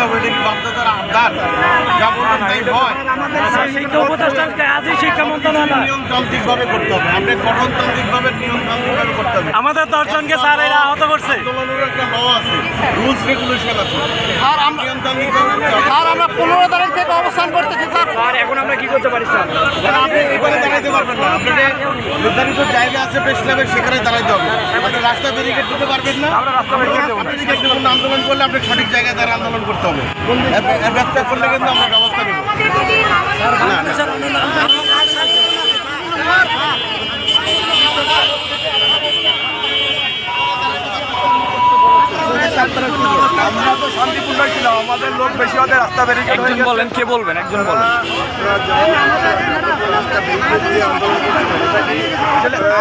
করতে হবে এটা কি বাধ্যতার আবদার যা বলবেন তাই হয় শিক্ষা উপদেষ্টার কাজই শিক্ষা মন্ত্রণালয়। নিয়মতান্ত্রিকভাবে করতে হবে। আপনি গঠনতান্ত্রিকভাবে নিয়মতান্ত্রিকভাবে করতে হবে। আমাদের দশজনকে স্যার এরা আহত করছে। আন্দোলনের একটা ল আছে। রুলস রেগুলেশন আছে। আর আমরা নিয়মতান্ত্রিকভাবে করতে হবে। আর আমরা পনেরো তারিখ থেকে অবস্থান করতেছি স্যার স্যার এখন আমরা কি করতে পারি স্যার? আপনি এখানে দাঁড়াইতে পারবেন না। আপনাকে নির্ধারিত জায়গা আছে প্রেস ক্লাবের সেখানে দাঁড়াইতে হবে। আপনি রাস্তা ব্যারিকেড দিতে পারবেন না। আমরা রাস্তা ব্যারিকেড দেবো না। আন্দোলন করলে আপনি সঠিক জায়গায় দাঁড়িয়ে আন্দোলন করতে হবে। এর- এর ব্যবসা করলে কিন্তু আমরা ব্যবস্থা নেব। না আমরা তো শান্তিপূর্ণ ছিলাম আমাদের লোক বেশি হতে রাস্তা ব্যারিকেড একজন বলেন কে বলবেন? একজন বলেন।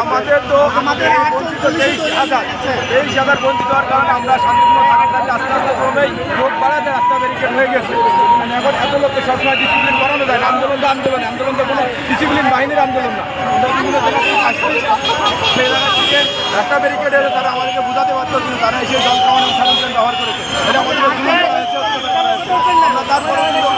আমাদের তো আমাদের বঞ্চিত তেইশ হাজার তেইশ হাজার বঞ্চিত হওয়ার কারণে আমরা শান্তিপূর্ণ থাকার কাজে আস্তে আস্তে ক্রমেই লোক বাড়াতে রাস্তা ব্যারিকেড হয়ে গেছে। মানে এখন এত লোককে সবসময় ডিসিপ্লিন করানো যায় না আন্দোলন তো আন্দোলন আন্দোলন তো কোনো ডিসিপ্লিন বাহিনীর আন্দোলন না। রাস্তা ব্যারিকেড তারা আমাদেরকে বোঝাতে পারতো কিন্তু তারা এসে জল সাধারণ ব্যবহার করেছে। এটা আমাদের হয়েছে আমরা তারপরে এবারে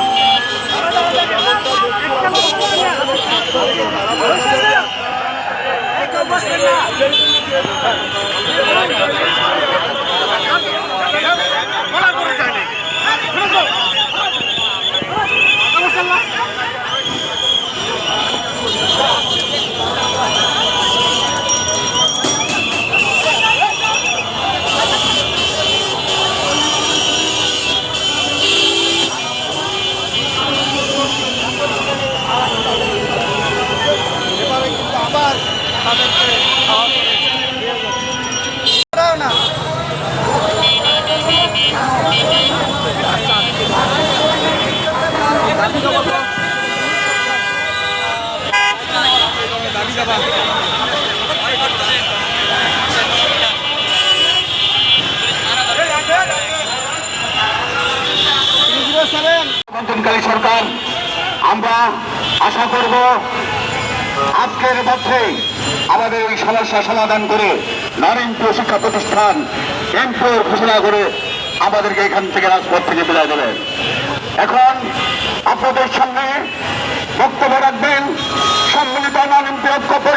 নির্বাচনকারী সরকার, আমরা আশা করব আজকের মধ্যে আমাদের এই সমস্যা সমাধান করে নারীন্দ্র শিক্ষা প্রতিষ্ঠান এমপিওর ঘোষণা করে আমাদেরকে এখান থেকে রাজপথ থেকে বিদায় দেবেন। এখন আপনাদের সঙ্গে ঐক্য পরিষদের প্রধান সমন্বয়ক